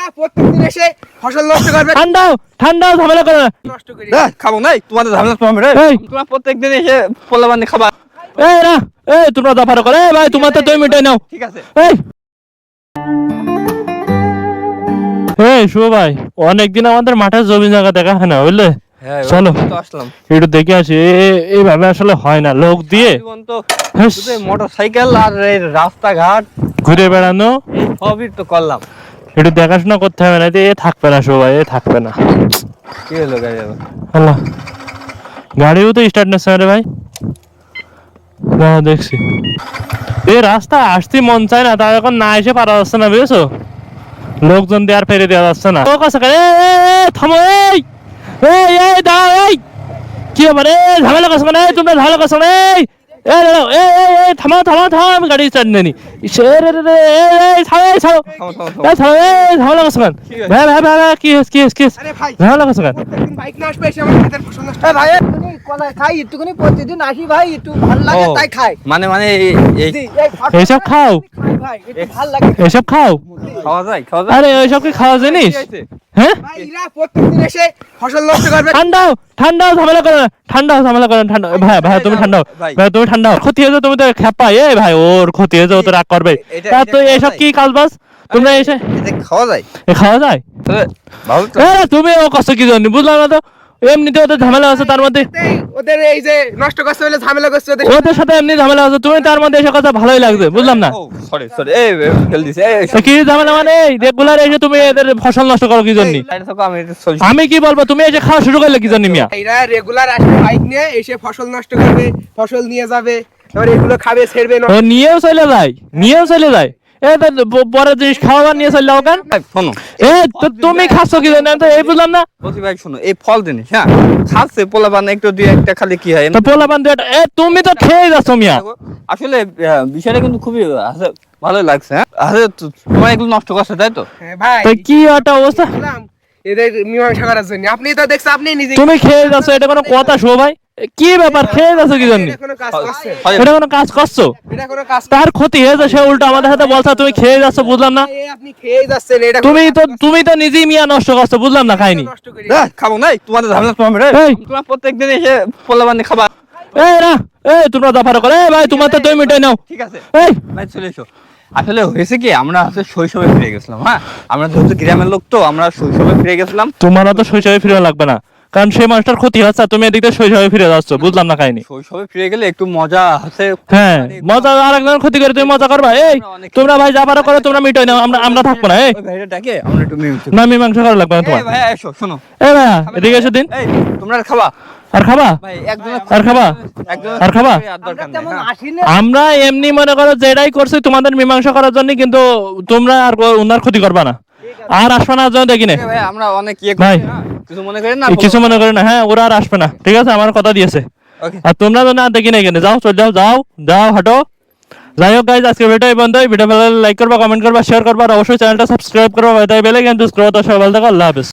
এরা প্রত্যেকদিন এসে ফসল নষ্ট করবে। ঠান্ডাও ঠান্ডাও ঝামেলা করে নষ্ট করে। না, খাব নাই তোমাদের ঝামেলা তোমার রে এই। তোমরা প্রত্যেকদিন এসে পোলা খাবা। এই না এই তোমরা দফার করে ভাই তোমার তো দুই মিনিট নাও। ঠিক আছে। এই। এই শুভ ভাই অনেকদিন আমাদের মাঠের জমি জায়গা দেখা হয় না বুঝলে? হ্যাঁ চলো। একটু দেখে আসি এইভাবে আসলে হয় না লোক দিয়ে। মোটর সাইকেল আর এই রাস্তাঘাট ঘুরে বেড়ানো। সবই তো করলাম। একটু দেখাশোনা করতে হবে না এ থাকবে না ভাই এ থাকবে না। কি হলো গাড়ি আল্লাহ গাড়িও তো স্টার্ট নিচ্ছে না রে ভাই। না দেখছি। এই রাস্তা আসতে মন চায় না তার এখন না এসে পারা যাচ্ছে না বুঝেছ? লোকজন দিয়ে আর ফেরে দেওয়া যাচ্ছে না। ও কাছে এ, এ, এ, থামো এই! এই এই দাঁড়াও এই! কি ব্যাপার? এ ঝামেলা করছ মানে? এই, তোমরা ঝামেলা করছ না এই! এ দাঁড়াও এ থামা থামো থামো গাড়ি স্টার্ট নেনি এই এই। এই এই কেন ভাই ভাই ভাই ভাই, কি কি কি হয়েছে? আরে ভাই ঝামেলা করছ কেন বাইক না আসবে এসে আমার ক্ষেতের ফসল নষ্ট ভাই একটুখানি খাই একটুখানি প্রতিদিন আসি ভাই একটু ভালো লাগে তাই খাই মানে মানে এই- এই এই এইসব খাও খাই ভাই একটু ভালো লাগে। এসব খাও? খাওয়া যায় খাওয়া যায়। আরে ওইসব কি খাওয়া জিনিস? হ্যাঁ? ভাই প্রত্যেকদিন এসে ফসল নষ্ট করবে। ঠান্ডাও ঠান্ডাও ঝামেলা করে ঠান্ডাও ঝামেলা করে ঠান্ডা ভাই ভাই তুমি ঠান্ডাও ভাই। ভাই তুমি ঠান্ডাও। ক্ষতি হয়েছে তুমি তো খেপা এ ভাই ওর ক্ষতি হয়েছে ও তো রাগ করবে। তা তো এসব? কি কাজবাজ? তোমরা এসে খাওয়া যায়। খাওয়া যায়? তুমি ও কষ্ট কি জানি বুঝলাম না তো। এমনিতে ওদের ঝামেলা আছে তার মধ্যে ওদের এই যে নষ্ট করছে বলে ঝামেলা করছে ওদের ওদের সাথে এমনি ঝামেলা আছে তুমি তার মধ্যে এসে কথা ভালোই লাগছে বুঝলাম না? সরি সরি এই ফেল দিছে এই কি ঝামেলা মানে? রেগুলার এসে তুমি এদের ফসল নষ্ট করো কি জন্য? আমি কি বলব তুমি এসে খাওয়া শুরু করলে কি জন্য মিয়া? এরা রেগুলার আসবে বাইক নিয়ে এসে ফসল নষ্ট করবে ফসল নিয়ে যাবে এবার এগুলো খাবে ছেড়বে ও নিয়েও চলে যায় নিয়েও চলে যায়। এ জিনিস নিয়ে চলে যাও কেন? শোনো। এ তো তুমি খাচ্ছ কি জানি তো এই বুঝলাম না। বলছি ভাই শোনো এই ফল জিনিস হ্যাঁ? খাচ্ছে পোলা বান একটু দুই একটা খালি কি হয়? তো পোলা বান্ধব এ তুমি তো খেয়ে যাচ্ছ মিয়া। আসলে বিষয়টা কিন্তু খুবই লাগছে হ্যাঁ? তোমার এগুলো নষ্ট করছে তাই তো? হ্যাঁ ভাই। তো কি একটা অবস্থা? এদের মীমাংসা করার জন্য। আপনি তো দেখছেন আপনি নিজে তুমি খেয়ে যাচ্ছ এটা কোনো কথা শো ভাই। কি ব্যাপার? খেয়ে যাচ্ছ কি জন্য? এটা কোনো কাজ করছে? তার ক্ষতি হয়েছে সে উল্টো আমাদের সাথে বলছে তুমি খেয়ে যাচ্ছ বুঝলাম না। এই আপনি খেয়ে যাচ্ছেন এটা কোনো তুমি তো তুমি তো নিজেই মিয়া নষ্ট করছ বুঝলাম না খাইনি। খাব নাই তোমাদের ঝামেলা তোমার প্রত্যেকদিন এসে পোলা বানি খাবা। এই না এই তোমরা দফার করে এই ভাই তোমার তো দুই মিনিট নাও। ঠিক আছে। এই। ভাই চলে এসো। আসলে হয়েছে কি আমরা হচ্ছে শৈশবে ফিরে গেছিলাম হ্যাঁ? আমরা যেহেতু গ্রামের লোক তো আমরা শৈশবে ফিরে গেছিলাম। তোমারও তো শৈশবে ফিরে লাগবে না। কারণ সেই মানুষটার ক্ষতি হচ্ছে তুমি এদিকে শৈশবে ফিরে যাচ্ছ বুঝলাম না খাইনি শৈশবে ফিরে গেলে একটু মজা আছে। হ্যাঁ মজা আর একজনের ক্ষতি করে তুমি মজা করবা। এই তোমরা ভাই যা পারো করো তোমরা মিটাই নাও আমরা আমরা থাকব না এই। ভাইটা ডাকে আমরা একটু না মীমাংসা করা লাগবে না তোমার। ভাই এসো শোনো। এই ভাইয়া এদিকে এসে দিন। এই তোমরা খাবা? আর খাবা? আর খাবা? আর খাবা? হ্যাঁ। আমরা এমনি মনে করো যেটাই করছি তোমাদের মীমাংসা করার জন্য কিন্তু তোমরা আর উনার ক্ষতি করবা না। আর আসবে না জন্য ভাই আমরা অনেক ইয়ে ভাই। করি হ্যাঁ। কিছু মনে করেন না কিছু মনে করে না হ্যাঁ ওরা আর আসবে না। ঠিক আছে আমার কথা দিয়েছে। ওকে আর তোমরা তো না দেখি না এখানে যাও চল যাও যাও যাও হাঁটো। যাই হোক গাইজ আজকে ভিডিও এই বন্ধ ভিডিও ভালো লাইক করবা কমেন্ট করবা শেয়ার করবা আর অবশ্যই চ্যানেলটা সাবস্ক্রাইব করবা তাই বেলে কিন্তু স্ক্রোত সবাই ভালো থাকো আল্লাহ হাফেজ।